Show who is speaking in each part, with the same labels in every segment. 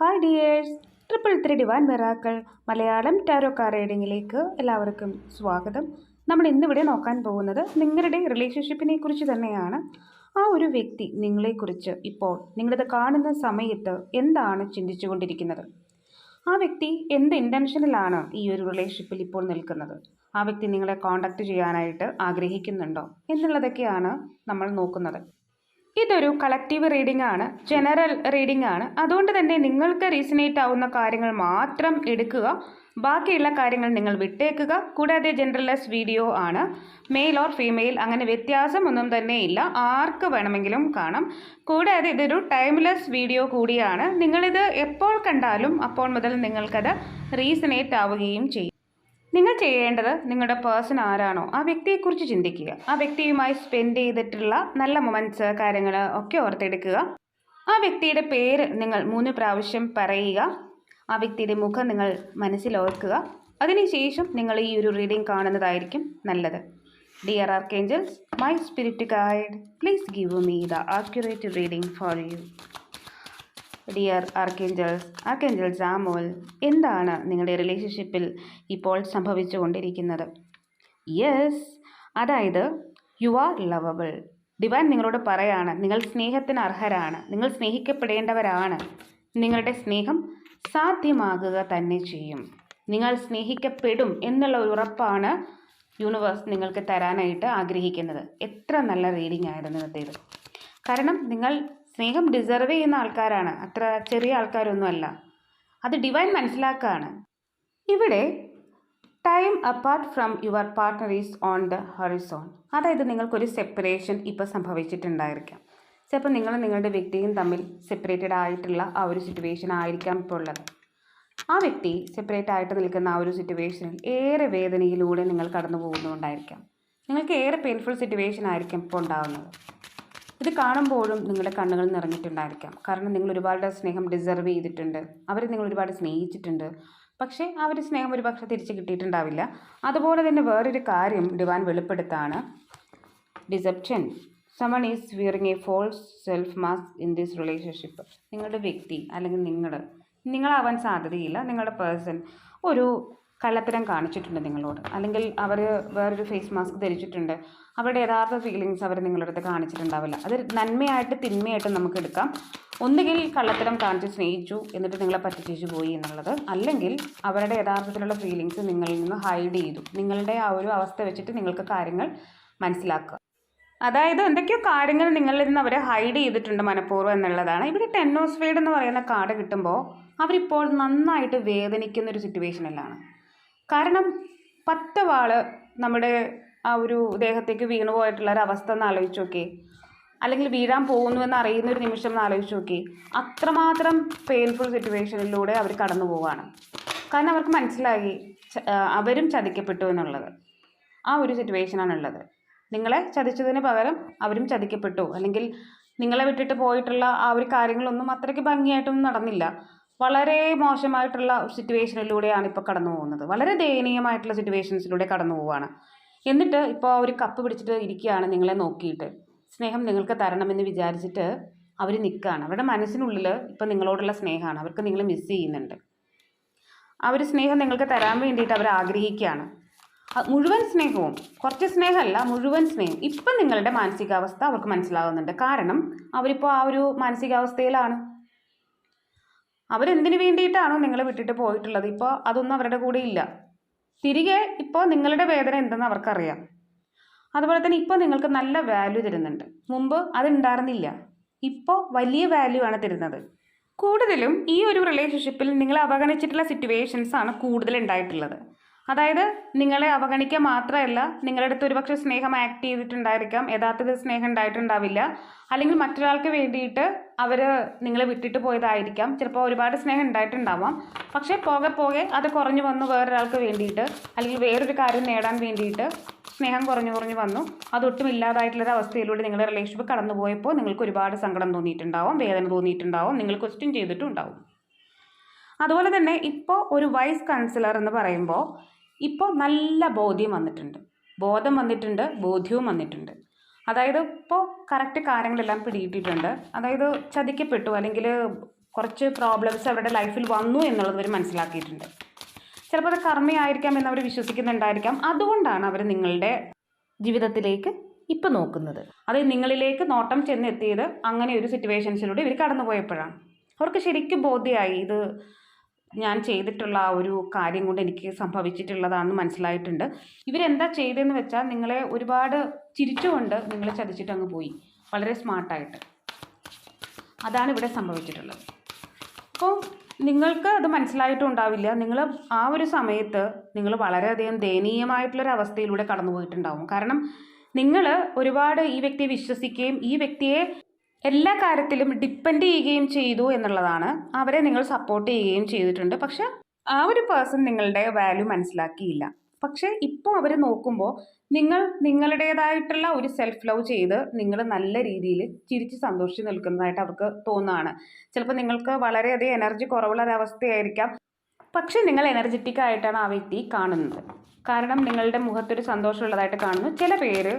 Speaker 1: Hi dears triple three divine miracles Malayalam tarot card റീഡിങ്ങിലേക്ക് എല്ലാവർക്കും സ്വാഗതം. നമ്മൾ ഇന്നിവിടെ നോക്കാൻ പോകുന്നത് നിങ്ങളുടെ റിലേഷൻഷിപ്പിനെ കുറിച്ച് തന്നെയാണ്. ആ ഒരു വ്യക്തി നിങ്ങളെക്കുറിച്ച് ഇപ്പോൾ നിങ്ങളിത് കാണുന്ന സമയത്ത് എന്താണ് ചിന്തിച്ചുകൊണ്ടിരിക്കുന്നത്? ആ വ്യക്തി എന്ത് ഇന്റൻഷനിലാണ് ഈ ഒരു റിലേഷൻഷിപ്പിൽ ഇപ്പോൾ നിൽക്കുന്നത്? ആ വ്യക്തി നിങ്ങളെ കോണ്ടാക്ട് ചെയ്യാനായിട്ട് ആഗ്രഹിക്കുന്നുണ്ടോ? എന്നുള്ളതൊക്കെയാണ് നമ്മൾ നോക്കുന്നത്. ഇതൊരു കളക്റ്റീവ് റീഡിംഗ് ആണ് ജനറൽ റീഡിംഗ് ആണ്. അതുകൊണ്ട് തന്നെ നിങ്ങൾക്ക് റീസണേറ്റ് ആവുന്ന കാര്യങ്ങൾ മാത്രം എടുക്കുക. ബാക്കിയുള്ള കാര്യങ്ങൾ നിങ്ങൾ വിട്ടേക്കുക. കൂടാതെ ജനറലസ് വീഡിയോ ആണ്. മെയിൽ ഓർ ഫീമെയിൽ അങ്ങനെ വ്യത്യാസമൊന്നും തന്നെ ഇല്ല. ആർക്ക് വേണമെങ്കിലും കാണാം. കൂടാതെ ഇതൊരു ടൈംലെസ് വീഡിയോ കൂടിയാണ്. നിങ്ങളിത് എപ്പോൾ കണ്ടാലും അപ്പോൾ മുതൽ നിങ്ങൾക്കത് റീസണേറ്റ് ആവുകയും ചെയ്യും. നിങ്ങൾ ചെയ്യേണ്ടത് നിങ്ങളുടെ പേഴ്സൺ ആരാണോ ആ വ്യക്തിയെക്കുറിച്ച് ചിന്തിക്കുക. ആ വ്യക്തിയുമായി സ്പെൻഡ് ചെയ്തിട്ടുള്ള നല്ല മൊമെന്റ്സ് കാര്യങ്ങൾ ഒക്കെ ഓർത്തെടുക്കുക. ആ വ്യക്തിയുടെ പേര് നിങ്ങൾ മൂന്ന് പ്രാവശ്യം പറയുക. ആ വ്യക്തിയുടെ മുഖം നിങ്ങൾ മനസ്സിൽ ഓർക്കുക. അതിനുശേഷം നിങ്ങൾ ഈ ഒരു റീഡിംഗ് കാണുന്നതായിരിക്കും നല്ലത്. Dear archangels my spirit guide please give me the accurate reading for you dear archangels archangel ജാമോൽ എന്താണ് നിങ്ങളുടെ റിലേഷൻഷിപ്പിൽ ഇപ്പോൾ സംഭവിച്ചുകൊണ്ടിരിക്കുന്നത്? യെസ് അതായത് യു ആർ ലവബിൾ ഡിവൈൻ നിങ്ങളോട് പറയാണ് നിങ്ങൾ സ്നേഹത്തിന് അർഹരാണ് നിങ്ങൾ സ്നേഹിക്കപ്പെടേണ്ടവരാണ്. നിങ്ങളുടെ സ്നേഹം സാധ്യമാകുക തന്നെ ചെയ്യും. നിങ്ങൾ സ്നേഹിക്കപ്പെടും എന്നുള്ള ഒരു ഉറപ്പാണ് യൂണിവേഴ്സ് നിങ്ങൾക്ക് തരാനായിട്ട് ആഗ്രഹിക്കുന്നത്. എത്ര നല്ല റീഡിംഗ് ആയിരുന്നു ഇന്നത്തേത് കാരണം നിങ്ങൾ സ്നേഹം ഡിസർവ് ചെയ്യുന്ന ആൾക്കാരാണ്. അത്ര ചെറിയ ആൾക്കാരൊന്നുമല്ല. അത് ഡിവൈൻ മനസ്സിലാക്കുകയാണ് ഇവിടെ time apart from your partner is on the horizon അതായത് നിങ്ങൾക്കൊരു സെപ്പറേഷൻ ഇപ്പോൾ സംഭവിച്ചിട്ടുണ്ടായിരിക്കാം. ചിലപ്പോൾ നിങ്ങൾ നിങ്ങളുടെ വ്യക്തിയും തമ്മിൽ സെപ്പറേറ്റഡ് ആയിട്ടുള്ള ആ ഒരു സിറ്റുവേഷൻ ആയിരിക്കാം ഇപ്പോൾ ഉള്ളത്. ആ വ്യക്തി സെപ്പറേറ്റ് ആയിട്ട് നിൽക്കുന്ന ആ ഒരു സിറ്റുവേഷനിൽ ഏറെ വേദനയിലൂടെ നിങ്ങൾ കടന്നു പോകുന്നുണ്ടായിരിക്കാം നിങ്ങൾക്ക് ഏറെ പെയിൻഫുൾ സിറ്റുവേഷൻ ആയിരിക്കും ഇപ്പോൾ ഉണ്ടാകുന്നത് ഇത് കാണുമ്പോഴും നിങ്ങളുടെ കണ്ണുകൾ നിറഞ്ഞിട്ടുണ്ടായിരിക്കാം. കാരണം നിങ്ങൾ ഒരുപാട് സ്നേഹം ഡിസർവ് ചെയ്തിട്ടുണ്ട്. അവരെ നിങ്ങൾ ഒരുപാട് സ്നേഹിച്ചിട്ടുണ്ട്. പക്ഷേ ആ ഒരു സ്നേഹം ഒരു പക്ഷേ തിരിച്ച് കിട്ടിയിട്ടുണ്ടാവില്ല. അതുപോലെ തന്നെ വേറൊരു കാര്യം divine വെളിപ്പെടുത്താണ്. Deception someone is wearing a false self mask in this relationship നിങ്ങളുടെ വ്യക്തി അല്ലെങ്കിൽ നിങ്ങൾ നിങ്ങളാവാൻ സാധ്യതയില്ല. നിങ്ങളുടെ പേഴ്സൺ ഒരു കള്ളത്തരം കാണിച്ചിട്ടുണ്ട് നിങ്ങളോട്. അല്ലെങ്കിൽ അവർ വേറൊരു ഫേസ് മാസ്ക് ധരിച്ചിട്ടുണ്ട്. അവരുടെ യഥാർത്ഥ ഫീലിങ്സ് അവർ നിങ്ങളുടെ അടുത്ത് കാണിച്ചിട്ടുണ്ടാവില്ല. അത് നന്മയായിട്ട് തിന്മയായിട്ട് നമുക്ക് എടുക്കാം. ഒന്നുകിൽ കള്ളത്തരം കാണിച്ച് സ്നേഹിച്ചു എന്നിട്ട് നിങ്ങളെ പറ്റിച്ചു പോയി എന്നുള്ളത്. അല്ലെങ്കിൽ അവരുടെ യഥാർത്ഥത്തിലുള്ള ഫീലിങ്സ് നിങ്ങളിൽ നിന്ന് ഹൈഡ് ചെയ്തു. നിങ്ങളുടെ ആ ഒരു അവസ്ഥ വെച്ചിട്ട് നിങ്ങൾക്ക് കാര്യങ്ങൾ മനസ്സിലാക്കുക. അതായത് എന്തൊക്കെയോ കാര്യങ്ങൾ നിങ്ങളിൽ നിന്ന് അവരെ ഹൈഡ് ചെയ്തിട്ടുണ്ട് മനഃപൂർവം എന്നുള്ളതാണ്. ഇവിടെ ടെന്നോസ് ഫേഡ് എന്ന് പറയുന്ന കാർഡ് കിട്ടുമ്പോൾ അവരിപ്പോൾ നന്നായിട്ട് വേദനിക്കുന്ന ഒരു സിറ്റുവേഷനിലാണ് കാരണം പത്ത് വാൾ നമ്മുടെ ആ ഒരു ദേഹത്തേക്ക് വീണു പോയിട്ടുള്ള ഒരു അവസ്ഥ ഒന്ന് ആലോചിച്ച് നോക്കി. അല്ലെങ്കിൽ വീഴാൻ പോകുന്നു എന്ന് അറിയുന്ന ഒരു നിമിഷം ഒന്ന് ആലോചിച്ച് നോക്കി. അത്രമാത്രം പെയിൻഫുൾ സിറ്റുവേഷനിലൂടെ അവർ കടന്നു പോവുകയാണ് കാരണം അവർക്ക് മനസ്സിലായി അവരും ചതിക്കപ്പെട്ടു എന്നുള്ളത്. ആ ഒരു സിറ്റുവേഷനാണുള്ളത് നിങ്ങളെ ചതിച്ചതിന് പകരം അവരും ചതിക്കപ്പെട്ടു. അല്ലെങ്കിൽ നിങ്ങളെ വിട്ടിട്ട് പോയിട്ടുള്ള ആ ഒരു കാര്യങ്ങളൊന്നും അത്രയ്ക്ക് ഭംഗിയായിട്ടൊന്നും നടന്നില്ല. വളരെ മോശമായിട്ടുള്ള സിറ്റുവേഷനിലൂടെയാണ് ഇപ്പോൾ കടന്നു പോകുന്നത്. വളരെ ദയനീയമായിട്ടുള്ള സിറ്റുവേഷൻസിലൂടെ കടന്നു പോവുകയാണ് എന്നിട്ട് ഇപ്പോൾ ഒരു കപ്പ് പിടിച്ചിട്ട് ഇരിക്കുകയാണ് നിങ്ങളെ നോക്കിയിട്ട്. സ്നേഹം നിങ്ങൾക്ക് തരണമെന്ന് വിചാരിച്ചിട്ട് അവർ നിൽക്കുകയാണ് അവരുടെ മനസ്സിനുള്ളിൽ ഇപ്പോൾ നിങ്ങളോടുള്ള സ്നേഹമാണ്. അവർക്ക് നിങ്ങൾ മിസ് ചെയ്യുന്നുണ്ട്. ഒരു സ്നേഹം നിങ്ങൾക്ക് തരാൻ വേണ്ടിയിട്ട് അവർ ആഗ്രഹിക്കുകയാണ്. മുഴുവൻ സ്നേഹവും കുറച്ച് സ്നേഹമല്ല മുഴുവൻ സ്നേഹം ഇപ്പം നിങ്ങളുടെ മാനസികാവസ്ഥ അവർക്ക് മനസ്സിലാകുന്നുണ്ട് കാരണം അവരിപ്പോൾ ആ ഒരു മാനസികാവസ്ഥയിലാണ്. അവരെന്തിനു വേണ്ടിയിട്ടാണോ നിങ്ങളെ വിട്ടിട്ട് പോയിട്ടുള്ളത്? ഇപ്പോൾ അതൊന്നും അവരുടെ കൂടെ ഇല്ല. തിരികെ ഇപ്പോൾ നിങ്ങളുടെ വേദന എന്തെന്ന് അവർക്കറിയാം. അതുപോലെ തന്നെ ഇപ്പോൾ നിങ്ങൾക്ക് നല്ല വാല്യൂ തരുന്നുണ്ട്. മുമ്പ് അതുണ്ടായിരുന്നില്ല. ഇപ്പോൾ വലിയ വാല്യൂ ആണ് തരുന്നത്. കൂടുതലും ഈ ഒരു റിലേഷൻഷിപ്പിൽ നിങ്ങളെ അവഗണിച്ചിട്ടുള്ള സിറ്റുവേഷൻസ് ആണ് കൂടുതൽ ഉണ്ടായിട്ടുള്ളത്. അതായത് നിങ്ങളെ അവഗണിക്കുക മാത്രമല്ല നിങ്ങളുടെ അടുത്ത് ഒരുപക്ഷെ സ്നേഹം ആക്ട് ചെയ്തിട്ടുണ്ടായിരിക്കാം. യഥാർത്ഥത്തിൽ സ്നേഹം ഉണ്ടായിട്ടുണ്ടാവില്ല. അല്ലെങ്കിൽ മറ്റൊരാൾക്ക് വേണ്ടിയിട്ട് അവർ നിങ്ങളെ വിട്ടിട്ട് പോയതായിരിക്കാം. ചിലപ്പോൾ ഒരുപാട് സ്നേഹം ഉണ്ടായിട്ടുണ്ടാവാം. പക്ഷേ പോകെ പോകെ അത് കുറഞ്ഞു വന്നു വേറൊരാൾക്ക് വേണ്ടിയിട്ട് അല്ലെങ്കിൽ വേറൊരു കാര്യം നേടാൻ വേണ്ടിയിട്ട് സ്നേഹം കുറഞ്ഞു കുറഞ്ഞു വന്നു. അതൊട്ടും ഇല്ലാതായിട്ടുള്ളൊരു അവസ്ഥയിലൂടെ നിങ്ങളുടെ റിലേഷൻഷിപ്പ് കടന്നു പോയപ്പോൾ നിങ്ങൾക്ക് ഒരുപാട് സങ്കടം തോന്നിയിട്ടുണ്ടാവും വേദന തോന്നിയിട്ടുണ്ടാവും നിങ്ങൾ ക്വസ്റ്റ്യൻ ചെയ്തിട്ടും ഉണ്ടാവും അതുപോലെ തന്നെ ഇപ്പോൾ ഒരു വൈസ് കൗൺസിലർ എന്ന് പറയുമ്പോൾ ഇപ്പോൾ നല്ല ബോധ്യം വന്നിട്ടുണ്ട്. ബോധം വന്നിട്ടുണ്ട് ബോധ്യവും വന്നിട്ടുണ്ട്. അതായത് ഇപ്പോൾ കറക്റ്റ് കാര്യങ്ങളെല്ലാം പിടിയിട്ടിട്ടുണ്ട് അതായത് ചതിക്കപ്പെട്ടു അല്ലെങ്കിൽ കുറച്ച് പ്രോബ്ലംസ് അവരുടെ ലൈഫിൽ വന്നു എന്നുള്ളത് അവർ മനസ്സിലാക്കിയിട്ടുണ്ട്. ചിലപ്പോൾ അത് കർമ്മയായിരിക്കാം എന്നവർ വിശ്വസിക്കുന്നുണ്ടായിരിക്കാം. അതുകൊണ്ടാണ് അവർ നിങ്ങളുടെ ജീവിതത്തിലേക്ക് ഇപ്പം നോക്കുന്നത്. അത് നിങ്ങളിലേക്ക് നോട്ടം ചെന്നെത്തിയത് അങ്ങനെ ഒരു സിറ്റുവേഷൻസിലൂടെ ഇവർ കടന്നുപോയപ്പോഴാണ്. അവർക്ക് ശരിക്കും ബോധ്യമായി ഇത് ഞാൻ ചെയ്തിട്ടുള്ള ആ ഒരു കാര്യം കൊണ്ട് എനിക്ക് സംഭവിച്ചിട്ടുള്ളതാണെന്ന് മനസ്സിലായിട്ടുണ്ട്. ഇവരെന്താ ചെയ്തതെന്ന് വെച്ചാൽ നിങ്ങളെ ഒരുപാട് ചിരിച്ചുകൊണ്ട് നിങ്ങളെ ചതിച്ചിട്ട് അങ്ങ് പോയി. വളരെ സ്മാർട്ടായിട്ട്. അതാണ് ഇവിടെ സംഭവിച്ചിട്ടുള്ളത്. അപ്പോൾ നിങ്ങൾക്ക് അത് മനസ്സിലായിട്ടും ഉണ്ടാവില്ല നിങ്ങൾ ആ ഒരു സമയത്ത് നിങ്ങൾ വളരെയധികം ദയനീയമായിട്ടുള്ളൊരു അവസ്ഥയിലൂടെ കടന്നു പോയിട്ടുണ്ടാവും കാരണം നിങ്ങൾ ഒരുപാട് ഈ വ്യക്തിയെ വിശ്വസിക്കുകയും ഈ വ്യക്തിയെ എല്ലാ കാര്യത്തിലും ഡിപ്പെൻഡ് ചെയ്യുകയും ചെയ്തു എന്നുള്ളതാണ്. അവരെ നിങ്ങൾ സപ്പോർട്ട് ചെയ്യുകയും ചെയ്തിട്ടുണ്ട്. പക്ഷെ ആ ഒരു പേഴ്സൺ നിങ്ങളുടെ വാല്യൂ മനസ്സിലാക്കിയില്ല. പക്ഷേ ഇപ്പോൾ അവർ നോക്കുമ്പോൾ നിങ്ങൾ നിങ്ങളുടേതായിട്ടുള്ള ഒരു സെൽഫ് ലവ് ചെയ്ത് നിങ്ങൾ നല്ല രീതിയിൽ ചിരിച്ച് സന്തോഷിച്ച് നിൽക്കുന്നതായിട്ട് അവർക്ക് തോന്നുകയാണ്. ചിലപ്പോൾ നിങ്ങൾക്ക് വളരെയധികം എനർജി കുറവുള്ള ഒരവസ്ഥയായിരിക്കാം പക്ഷേ നിങ്ങൾ എനർജറ്റിക് ആയിട്ടാണ് ആ വ്യക്തി കാണുന്നത്. കാരണം നിങ്ങളുടെ മുഖത്തൊരു സന്തോഷമുള്ളതായിട്ട് കാണുന്നു. ചില പേര്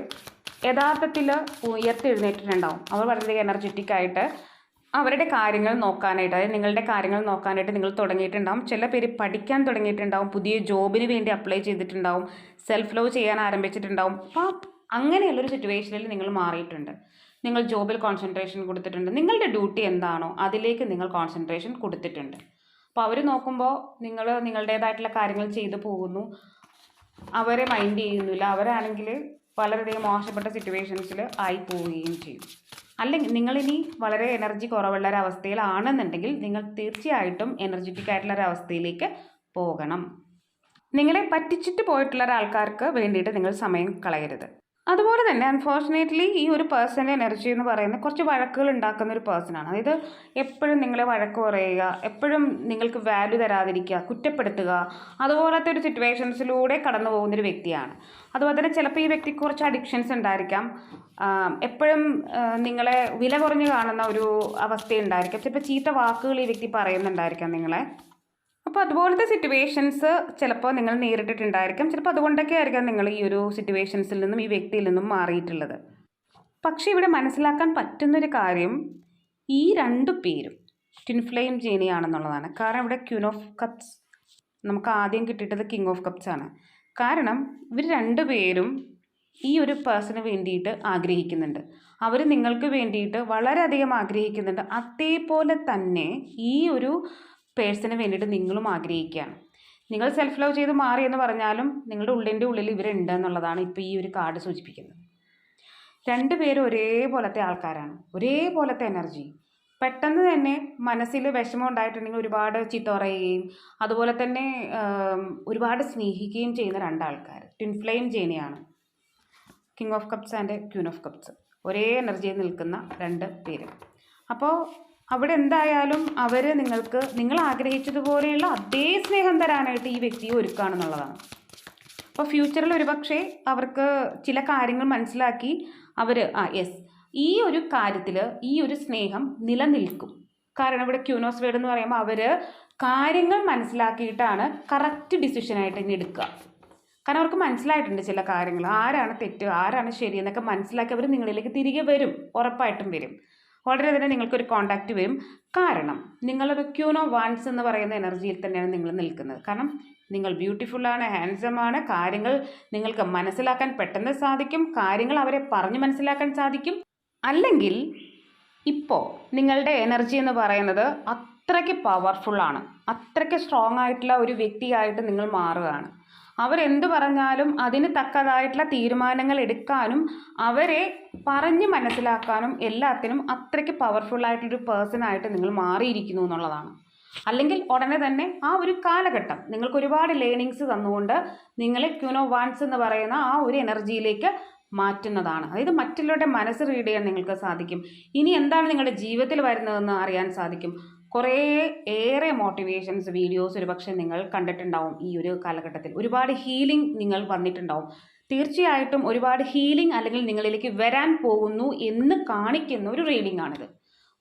Speaker 1: യഥാർത്ഥത്തിൽ ഉയർത്തെഴുന്നേറ്റിട്ടുണ്ടാവും. അവർ വളരെയധികം എനർജറ്റിക് ആയിട്ട് അവരുടെ കാര്യങ്ങൾ നോക്കാനായിട്ട് അതായത് നിങ്ങളുടെ കാര്യങ്ങൾ നോക്കാനായിട്ട് നിങ്ങൾ തുടങ്ങിയിട്ടുണ്ടാവും. ചില പേര് പഠിക്കാൻ തുടങ്ങിയിട്ടുണ്ടാവും. പുതിയ ജോബിന് വേണ്ടി അപ്ലൈ ചെയ്തിട്ടുണ്ടാവും. സെൽഫ് ലവ് ചെയ്യാൻ ആരംഭിച്ചിട്ടുണ്ടാവും. അപ്പോൾ അങ്ങനെയുള്ളൊരു സിറ്റുവേഷനിൽ നിങ്ങൾ മാറിയിട്ടുണ്ട്. നിങ്ങൾ ജോബിൽ കോൺസെൻട്രേഷൻ കൊടുത്തിട്ടുണ്ട്. നിങ്ങളുടെ ഡ്യൂട്ടി എന്താണോ അതിലേക്ക് നിങ്ങൾ കോൺസെൻട്രേഷൻ കൊടുത്തിട്ടുണ്ട്. അപ്പോൾ അവർ നോക്കുമ്പോൾ നിങ്ങൾ നിങ്ങളുടേതായിട്ടുള്ള കാര്യങ്ങൾ ചെയ്തു പോകുന്നു. അവരെ മൈൻഡ് ചെയ്യുന്നില്ല. അവരാണെങ്കിൽ വളരെയധികം മോശപ്പെട്ട സിറ്റുവേഷൻസിൽ ആയി പോവുകയും ചെയ്യും. അല്ലെങ്കിൽ നിങ്ങളിനി വളരെ എനർജി കുറവുള്ള ഒരു അവസ്ഥയിലാണെന്നുണ്ടെങ്കിൽ നിങ്ങൾ തീർച്ചയായിട്ടും എനർജറ്റിക് ആയിട്ടുള്ള ഒരു അവസ്ഥയിലേക്ക് പോകണം. നിങ്ങളെ പറ്റിച്ചിട്ട് പോയിട്ടുള്ള ഒരാൾക്കാർക്ക് വേണ്ടിയിട്ട് നിങ്ങൾ സമയം കളയരുത്. അതുപോലെ തന്നെ അൺഫോർച്ചുനേറ്റ്ലി ഈ ഒരു പേഴ്സന്റെ എനർജി എന്ന് പറയുന്നത് കുറച്ച് വഴക്കുകൾ ഉണ്ടാക്കുന്ന ഒരു പേഴ്സണാണ് അതായത് എപ്പോഴും നിങ്ങളെ വഴക്ക് പറയുക എപ്പോഴും നിങ്ങൾക്ക് വാല്യൂ തരാതിരിക്കുക കുറ്റപ്പെടുത്തുക അതുപോലത്തെ ഒരു സിറ്റുവേഷൻസിലൂടെ കടന്നു പോകുന്നൊരു വ്യക്തിയാണ്. അതുപോലെ തന്നെ ചിലപ്പോൾ ഈ വ്യക്തിക്ക് കുറച്ച് അഡിക്ഷൻസ് ഉണ്ടായിരിക്കാം. എപ്പോഴും നിങ്ങളെ വില കുറഞ്ഞ് കാണുന്ന ഒരു അവസ്ഥ ഉണ്ടായിരിക്കാം ചിലപ്പോൾ ചീത്ത വാക്കുകൾ ഈ വ്യക്തി പറയുന്നുണ്ടായിരിക്കാം നിങ്ങളെ. അപ്പോൾ അതുപോലത്തെ സിറ്റുവേഷൻസ് ചിലപ്പോൾ നിങ്ങൾ നേരിട്ടിട്ടുണ്ടായിരിക്കാം. ചിലപ്പോൾ അതുകൊണ്ടൊക്കെ ആയിരിക്കാം നിങ്ങൾ ഈ ഒരു സിറ്റുവേഷൻസിൽ നിന്നും ഈ വ്യക്തിയിൽ നിന്നും മാറിയിട്ടുള്ളത്. പക്ഷേ ഇവിടെ മനസ്സിലാക്കാൻ പറ്റുന്നൊരു കാര്യം ഈ രണ്ടു പേരും ട്വിൻഫ്ലെയിം ജേനിയാണെന്നുള്ളതാണ് കാരണം ഇവിടെ ക്യൂൻ ഓഫ് കപ്സ് നമുക്ക് ആദ്യം കിട്ടിയിട്ടത് കിങ് ഓഫ് കപ്സ് ആണ്. കാരണം ഇവർ രണ്ടുപേരും ഈ ഒരു പേഴ്സണ് വേണ്ടിയിട്ട് ആഗ്രഹിക്കുന്നുണ്ട്. അവർ നിങ്ങൾക്ക് വേണ്ടിയിട്ട് വളരെയധികം ആഗ്രഹിക്കുന്നുണ്ട്. അതേപോലെ തന്നെ ഈ ഒരു പേഴ്സണിന് വേണ്ടിയിട്ട് നിങ്ങളും ആഗ്രഹിക്കുകയാണ്. നിങ്ങൾ സെൽഫ് ലവ് ചെയ്ത് മാറി എന്ന് പറഞ്ഞാലും നിങ്ങളുടെ ഉള്ളിന്റെ ഉള്ളിൽ ഇവരുണ്ട് എന്നുള്ളതാണ് ഇപ്പോൾ ഈ ഒരു കാർഡ് സൂചിപ്പിക്കുന്നത്. രണ്ടുപേരും ഒരേപോലത്തെ ആൾക്കാരാണ്. ഒരേപോലത്തെ എനർജി പെട്ടെന്ന് തന്നെ മനസ്സിൽ വിഷമം ഉണ്ടായിട്ടുണ്ടെങ്കിൽ ഒരുപാട് ചീത്ത പറയുകയും അതുപോലെ തന്നെ ഒരുപാട് സ്നേഹിക്കുകയും ചെയ്യുന്ന രണ്ടാൾക്കാർ. Twin flame ജേനിയാണ് king of cups and queen of cups ഒരേ എനർജിയിൽ നിൽക്കുന്ന രണ്ട് പേര്. അപ്പോൾ അവിടെ എന്തായാലും അവർ നിങ്ങൾക്ക് നിങ്ങൾ ആഗ്രഹിച്ചതുപോലെയുള്ള അതേ സ്നേഹം തരാനായിട്ട് ഈ വ്യക്തിയെ ഒരുക്കുകയാണെന്നുള്ളതാണ്. അപ്പോൾ ഫ്യൂച്ചറിൽ ഒരുപക്ഷെ അവർക്ക് ചില കാര്യങ്ങൾ മനസ്സിലാക്കി അവർ ആ യെസ് ഈ ഒരു കാര്യത്തിൽ ഈ ഒരു സ്നേഹം നിലനിൽക്കും. കാരണം ഇവിടെ ക്യൂനോസ് വേഡ് എന്ന് പറയുമ്പോൾ അവർ കാര്യങ്ങൾ മനസ്സിലാക്കിയിട്ടാണ് കറക്റ്റ് ഡിസിഷനായിട്ട് ഇനി എടുക്കുക. കാരണം അവർക്ക് മനസ്സിലായിട്ടുണ്ട് ചില കാര്യങ്ങൾ. ആരാണ് തെറ്റ് ആരാണ് ശരി എന്നൊക്കെ മനസ്സിലാക്കി അവർ നിങ്ങളിലേക്ക് തിരികെ വരും ഉറപ്പായിട്ടും വരും. വളരെ തന്നെ നിങ്ങൾക്കൊരു കോണ്ടാക്റ്റ് വരും. കാരണം നിങ്ങളൊരു ക്യൂനോ വാൻസ് എന്ന് പറയുന്ന എനർജിയിൽ തന്നെയാണ് നിങ്ങൾ നിൽക്കുന്നത്. കാരണം നിങ്ങൾ ബ്യൂട്ടിഫുള്ളാണ് ഹാൻഡ്സമാണ് കാര്യങ്ങൾ നിങ്ങൾക്ക് മനസ്സിലാക്കാൻ പെട്ടെന്ന് സാധിക്കും കാര്യങ്ങൾ അവരെ പറഞ്ഞു മനസ്സിലാക്കാൻ സാധിക്കും. അല്ലെങ്കിൽ ഇപ്പോൾ നിങ്ങളുടെ എനർജി എന്ന് പറയുന്നത് അത്രയ്ക്ക് പവർഫുള്ളാണ് അത്രയ്ക്ക് സ്ട്രോങ് ആയിട്ടുള്ള ഒരു വ്യക്തിയായിട്ട് നിങ്ങൾ മാറുകയാണ്. അവരെന്ത് പറഞ്ഞാലും അതിന് തക്കതായിട്ടുള്ള തീരുമാനങ്ങൾ എടുക്കാനും അവരെ പറഞ്ഞ് മനസ്സിലാക്കാനും എല്ലാത്തിനും അത്രയ്ക്ക് പവർഫുൾ പേഴ്സണായിട്ട് നിങ്ങൾ മാറിയിരിക്കുന്നു എന്നുള്ളതാണ്. അല്ലെങ്കിൽ ഉടനെ തന്നെ ആ ഒരു കാലഘട്ടം നിങ്ങൾക്ക് ഒരുപാട് ലേണിങ്സ് തന്നുകൊണ്ട് നിങ്ങളെ ക്യൂനോ വാൻസ് എന്ന് പറയുന്ന ആ ഒരു എനർജിയിലേക്ക് മാറ്റുന്നതാണ്. അതായത് മറ്റുള്ളവരുടെ മനസ്സ് റീഡ് ചെയ്യാൻ നിങ്ങൾക്ക് സാധിക്കും. ഇനി എന്താണ് നിങ്ങളുടെ ജീവിതത്തിൽ വരുന്നതെന്ന് അറിയാൻ സാധിക്കും. കുറേ ഏറെ മോട്ടിവേഷൻസ് വീഡിയോസ് ഒരുപക്ഷെ നിങ്ങൾ കണ്ടിട്ടുണ്ടാവും ഈ ഒരു കാലഘട്ടത്തിൽ. ഒരുപാട് ഹീലിംഗ് നിങ്ങൾ വന്നിട്ടുണ്ടാവും. തീർച്ചയായിട്ടും ഒരുപാട് ഹീലിംഗ് അല്ലെങ്കിൽ നിങ്ങളിലേക്ക് വരാൻ പോകുന്നു എന്ന് കാണിക്കുന്ന ഒരു റീഡിംഗ് ആണിത്.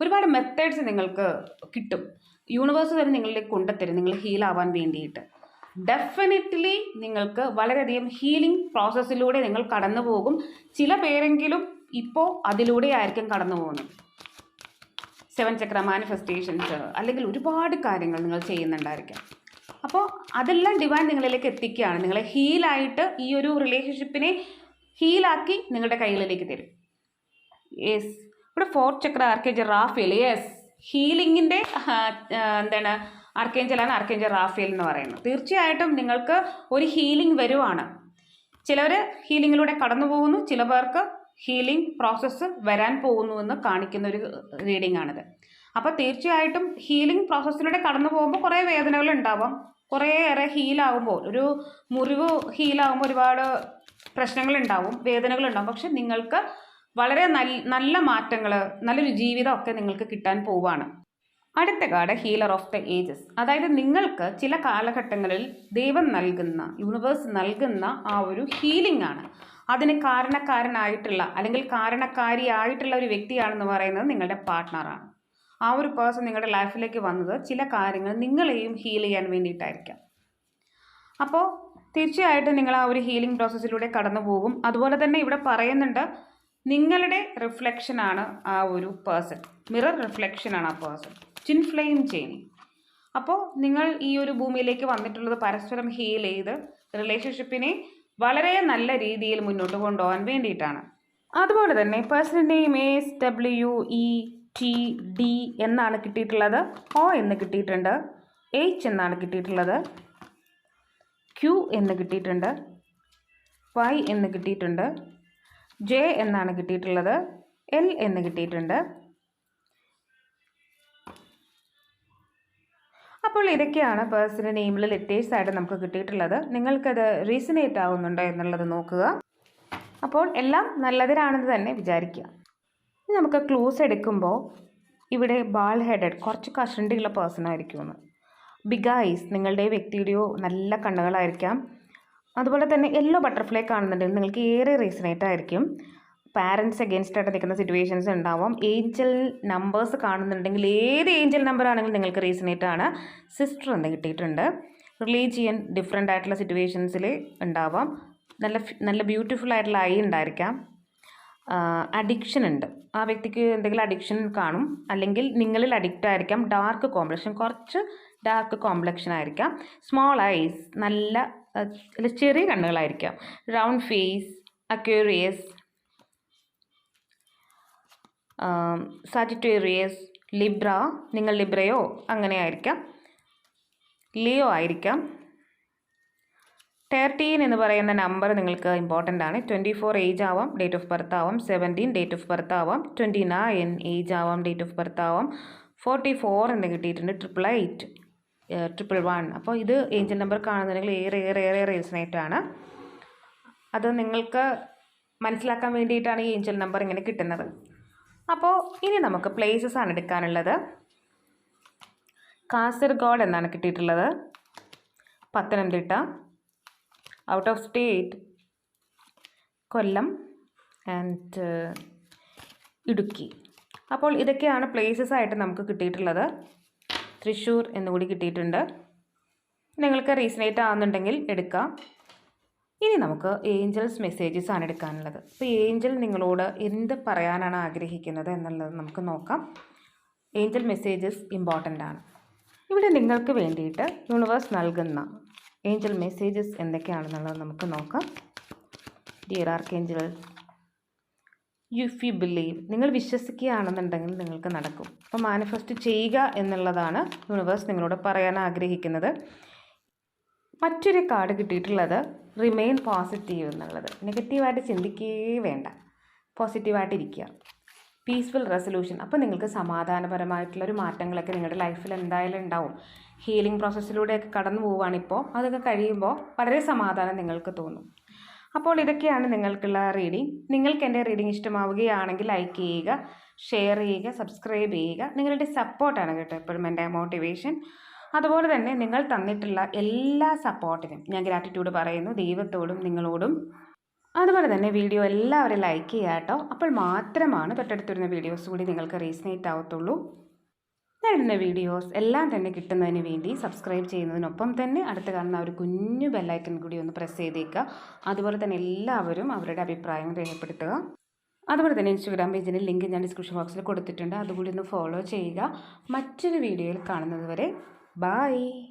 Speaker 1: ഒരുപാട് മെത്തേഡ്സ് നിങ്ങൾക്ക് കിട്ടും. യൂണിവേഴ്സ് തന്നെ നിങ്ങളിലേക്ക് കൊണ്ടുത്തരും നിങ്ങൾ ഹീലാവാൻ വേണ്ടിയിട്ട്. ഡെഫിനറ്റ്ലി നിങ്ങൾക്ക് വളരെയധികം ഹീലിംഗ് പ്രോസസ്സിലൂടെ നിങ്ങൾ കടന്നു പോകും ചില പേരെങ്കിലും ഇപ്പോൾ അതിലൂടെ ആയിരിക്കും കടന്നു പോകുന്നത് സെവൻ ചക്ര മാനിഫെസ്റ്റേഷൻസ് അല്ലെങ്കിൽ ഒരുപാട് കാര്യങ്ങൾ നിങ്ങൾ ചെയ്യുന്നുണ്ടായിരിക്കാം. അപ്പോൾ അതെല്ലാം ഡിവൈൻ നിങ്ങളിലേക്ക് എത്തിക്കുകയാണ്. നിങ്ങളെ ഹീലായിട്ട് ഈ ഒരു റിലേഷൻഷിപ്പിനെ ഹീലാക്കി നിങ്ങളുടെ കയ്യിലേക്ക് തരും. യെസ് ഇവിടെ four chakra archangel Raphael yes ഹീലിങ്ങിന്റെ എന്താണ് ആർക്കേഞ്ചലാണ് ആർക്കേഞ്ചൽ റാഫേൽ എന്ന് പറയുന്നത്. തീർച്ചയായിട്ടും നിങ്ങൾക്ക് ഒരു ഹീലിംഗ് വരുവാണ്. ചിലർ ഹീലിങ്ങിലൂടെ കടന്നു പോകുന്നു ചില പേർക്ക് ഹീലിംഗ് പ്രോസസ്സ് വരാൻ പോകുന്നുവെന്ന് കാണിക്കുന്ന ഒരു റീഡിംഗ് ആണിത് അപ്പോൾ തീർച്ചയായിട്ടും ഹീലിംഗ് പ്രോസസ്സിലൂടെ കടന്നു പോകുമ്പോൾ കുറേ വേദനകൾ ഉണ്ടാവാം. കുറേയേറെ ഹീലാവുമ്പോൾ ഒരു മുറിവ് ഹീലാവുമ്പോൾ ഒരുപാട് പ്രശ്നങ്ങൾ ഉണ്ടാവും വേദനകൾ ഉണ്ടാവും. പക്ഷെ നിങ്ങൾക്ക് വളരെ നല്ല നല്ല മാറ്റങ്ങൾ നല്ലൊരു ജീവിതമൊക്കെ നിങ്ങൾക്ക് കിട്ടാൻ പോവാണ് അടുത്ത card healer of the ages അതായത് നിങ്ങൾക്ക് ചില കാലഘട്ടങ്ങളിൽ ദൈവം നൽകുന്ന യൂണിവേഴ്സ് നൽകുന്ന ആ ഒരു ഹീലിംഗ് ആണ്. അതിന് കാരണക്കാരനായിട്ടുള്ള അല്ലെങ്കിൽ കാരണക്കാരിയായിട്ടുള്ള ഒരു വ്യക്തിയാണെന്ന് പറയുന്നത് നിങ്ങളുടെ പാർട്ട്ണറാണ്. ആ ഒരു പേഴ്സൺ നിങ്ങളുടെ ലൈഫിലേക്ക് വന്നത് ചില കാര്യങ്ങൾ നിങ്ങളെയും ഹീൽ ചെയ്യാൻ വേണ്ടിയിട്ടായിരിക്കാം. അപ്പോൾ തീർച്ചയായിട്ടും നിങ്ങൾ ആ ഒരു ഹീലിംഗ് പ്രോസസ്സിലൂടെ കടന്നു പോകും. അതുപോലെ തന്നെ ഇവിടെ പറയുന്നുണ്ട് നിങ്ങളുടെ റിഫ്ലക്ഷനാണ് ആ ഒരു പേഴ്സൺ. മിറർ റിഫ്ലക്ഷനാണ് ആ പേഴ്സൺ. ചിൻ ഫ്ലെയിം ചെയിനിങ് അപ്പോൾ നിങ്ങൾ ഈ ഒരു ഭൂമിയിലേക്ക് വന്നിട്ടുള്ളത് പരസ്പരം ഹീൽ ചെയ്ത് റിലേഷൻഷിപ്പിനെ വളരെ നല്ല രീതിയിൽ മുന്നോട്ട് കൊണ്ടുപോകാൻ വേണ്ടിയിട്ടാണ്. അതുപോലെ തന്നെ personal name S W E T D എന്നാണ് കിട്ടിയിട്ടുള്ളത്. ഒ എന്ന് കിട്ടിയിട്ടുണ്ട്. എച്ച് എന്നാണ് കിട്ടിയിട്ടുള്ളത്. ക്യു എന്ന് കിട്ടിയിട്ടുണ്ട്. വൈ എന്ന് കിട്ടിയിട്ടുണ്ട്. ജെ എന്നാണ് കിട്ടിയിട്ടുള്ളത്. എൽ എന്ന് കിട്ടിയിട്ടുണ്ട്. അപ്പോൾ ഇതൊക്കെയാണ് പേഴ്സണൽ നെയിമിൽ ലെറ്റേഴ്സ് ആയിട്ട് നമുക്ക് കിട്ടിയിട്ടുള്ളത്. നിങ്ങൾക്കത് റീസണേറ്റ് ആവുന്നുണ്ടോ എന്നുള്ളത് നോക്കുക. അപ്പോൾ എല്ലാം നല്ലതിനാണെന്ന് തന്നെ വിചാരിക്കുക. ഇനി നമുക്ക് ക്ലൂസ് എടുക്കുമ്പോൾ ഇവിടെ ബാൾ ഹെഡഡ് കുറച്ച് കഷണ്ടിയുള്ള പേഴ്സൺ ആയിരിക്കുമെന്ന്. ബിഗ് ഐസ് നിങ്ങളുടെ വ്യക്തിയുടെയോ നല്ല കണ്ണുകളായിരിക്കാം. അതുപോലെ തന്നെ യെല്ലോ ബട്ടർഫ്ലൈ കാണുന്നുണ്ടെങ്കിൽ നിങ്ങൾക്ക് ഏറെ റീസണേറ്റ് ആയിരിക്കും. പാരൻസ് അഗേൻസ്റ്റ് ആയിട്ട് നിൽക്കുന്ന സിറ്റുവേഷൻസ് ഉണ്ടാവും. ഏഞ്ചൽ നമ്പേഴ്സ് കാണുന്നുണ്ടെങ്കിൽ ഏത് ഏഞ്ചൽ നമ്പർ ആണെങ്കിലും നിങ്ങൾക്ക് റീസണേറ്റ് ആണ്. സിസ്റ്റർ എന്ന് കിട്ടിയിട്ടുണ്ട്. റിലീജിയൻ ഡിഫറെന്റ് ആയിട്ടുള്ള സിറ്റുവേഷൻസിൽ ഉണ്ടാവാം. നല്ല നല്ല ബ്യൂട്ടിഫുൾ ആയിട്ടുള്ള ഐ ഉണ്ടായിരിക്കാം. അഡിക്ഷൻ ഉണ്ട്. ആ വ്യക്തിക്ക് എന്തെങ്കിലും അഡിക്ഷൻ കാണും. അല്ലെങ്കിൽ നിങ്ങളിൽ അഡിക്റ്റ് ആയിരിക്കാം. ഡാർക്ക് കോംപ്ലക്ഷൻ കുറച്ച് ഡാർക്ക് കോംപ്ലക്ഷൻ ആയിരിക്കാം. സ്മോൾ ഐസ് നല്ല ചെറിയ കണ്ണുകളായിരിക്കാം. Round face Aquarius Sagittarius Libra നിങ്ങൾ ലിബ്രയോ അങ്ങനെ ആയിരിക്കാം. ലിയോ ആയിരിക്കാം. തേർട്ടീൻ എന്ന് പറയുന്ന നമ്പർ നിങ്ങൾക്ക് ഇമ്പോർട്ടന്റ് ആണ്. ട്വന്റി ഫോർ ഏജ് ആവാം ഡേറ്റ് ഓഫ് ബർത്ത് ആവാം. സെവന്റീൻ ഡേറ്റ് ഓഫ് ബർത്ത് ആവാം. ട്വന്റി നയൻ ഏജ് ആവാം ഡേറ്റ് ഓഫ് ബർത്ത് ആവാം. ഫോർട്ടി ഫോർ എന്ന് കിട്ടിയിട്ടുണ്ട് ട്രിപ്പിൾ എയ്റ്റ് ട്രിപ്പിൾ വൺ അപ്പോൾ ഇത് ഏഞ്ചൽ നമ്പർ കാണുന്നുണ്ടെങ്കിൽ ഏറെ ഏറെ ഏറെ ആണ്. അത് നിങ്ങൾക്ക് മനസ്സിലാക്കാൻ വേണ്ടിയിട്ടാണ് ഈ ഏഞ്ചൽ നമ്പർ ഇങ്ങനെ കിട്ടുന്നത്. അപ്പോൾ ഇനി നമുക്ക് പ്ലേസസ് ആണ് എടുക്കാനുള്ളത്. കാസർഗോഡ് എന്നാണ് കിട്ടിയിട്ടുള്ളത്. Pathanamthitta. Out of state Kollam and Idukki. അപ്പോൾ ഇതൊക്കെയാണ് പ്ലേസസ് ആയിട്ട് നമുക്ക് കിട്ടിയിട്ടുള്ളത്. തൃശ്ശൂർ എന്നുകൂടി കിട്ടിയിട്ടുണ്ട്. നിങ്ങൾക്ക് റീസണേറ്റ് ആവുന്നുണ്ടെങ്കിൽ എടുക്കാം. ഇനി നമുക്ക് ഏഞ്ചൽസ് മെസ്സേജസ് ആണ് എടുക്കാനുള്ളത്. അപ്പോൾ ഏഞ്ചൽ നിങ്ങളോട് എന്ത് പറയാനാണ് ആഗ്രഹിക്കുന്നത് എന്നുള്ളത് നമുക്ക് നോക്കാം. ഏഞ്ചൽ മെസ്സേജസ് ഇമ്പോർട്ടന്റ് ആണ്. ഇവിടെ നിങ്ങൾക്ക് വേണ്ടിയിട്ട് യൂണിവേഴ്സ് നൽകുന്ന ഏഞ്ചൽ മെസ്സേജസ് എന്തൊക്കെയാണെന്നുള്ളത് നമുക്ക് നോക്കാം. Dear arch archangel if you believe നിങ്ങൾ വിശ്വസിക്കുകയാണെന്നുണ്ടെങ്കിൽ നിങ്ങൾക്ക് നടക്കും. അപ്പോൾ മാനിഫെസ്റ്റ് ചെയ്യുക എന്നുള്ളതാണ് യൂണിവേഴ്സ് നിങ്ങളോട് പറയാൻ ആഗ്രഹിക്കുന്നത്. മറ്റൊരു കാർഡ് കിട്ടിയിട്ടുള്ളത് റിമെയിൻ പോസിറ്റീവ് എന്നുള്ളത്. നെഗറ്റീവായിട്ട് ചിന്തിക്കുകയേ വേണ്ട. പോസിറ്റീവായിട്ട് ഇരിക്കുക പീസ്ഫുൾ റെസൊല്യൂഷൻ അപ്പോൾ നിങ്ങൾക്ക് സമാധാനപരമായിട്ടുള്ള ഒരു മാറ്റങ്ങളൊക്കെ നിങ്ങളുടെ ലൈഫിൽ എന്തായാലും ഉണ്ടാവും. ഹീലിംഗ് പ്രോസസ്സിലൂടെയൊക്കെ കടന്നു പോവുകയാണിപ്പോൾ അതൊക്കെ കഴിയുമ്പോൾ വളരെ സമാധാനം നിങ്ങൾക്ക് തോന്നും. അപ്പോൾ ഇതൊക്കെയാണ് നിങ്ങൾക്കുള്ള റീഡിംഗ് നിങ്ങൾക്ക് എന്റെ റീഡിംഗ് ഇഷ്ടമാവുകയാണെങ്കിൽ ലൈക്ക് ചെയ്യുക ഷെയർ ചെയ്യുക സബ്സ്ക്രൈബ് ചെയ്യുക. നിങ്ങളുടെ സപ്പോർട്ടാണ് കേട്ടോ എപ്പോഴും എന്റെ മോട്ടിവേഷൻ അതുപോലെ തന്നെ നിങ്ങൾ തന്നിട്ടുള്ള എല്ലാ സപ്പോർട്ടിനും ഞാൻ ഗ്രാറ്റിറ്റ്യൂഡ് പറയുന്നു ദൈവത്തോടും നിങ്ങളോടും. അതുപോലെ തന്നെ വീഡിയോ എല്ലാവരും ലൈക്ക് ചെയ്യുക കേട്ടോ. അപ്പോൾ മാത്രമാണ് തൊട്ടടുത്തിരുന്ന വീഡിയോസ് കൂടി നിങ്ങൾക്ക് റീസനേറ്റ് ആവത്തുള്ളൂ. ഞാൻ ഇടുന്ന വീഡിയോസ് എല്ലാം തന്നെ കിട്ടുന്നതിന് വേണ്ടി സബ്സ്ക്രൈബ് ചെയ്യുന്നതിനൊപ്പം തന്നെ അടുത്ത് കാണുന്ന ഒരു കുഞ്ഞു ബെല്ലൈക്കൺ കൂടി ഒന്ന് പ്രസ് ചെയ്തേക്കുക. അതുപോലെ തന്നെ എല്ലാവരും അവരുടെ അഭിപ്രായം രേഖപ്പെടുത്തുക. അതുപോലെ തന്നെ ഇൻസ്റ്റഗ്രാം പേജിന്റെ ലിങ്ക് ഞാൻ ഡിസ്ക്രിപ്ഷൻ ബോക്സിൽ കൊടുത്തിട്ടുണ്ട്. അതുകൂടി ഒന്ന് ഫോളോ ചെയ്യുക. മറ്റൊരു വീഡിയോയിൽ കാണുന്നത് വരെ Bye!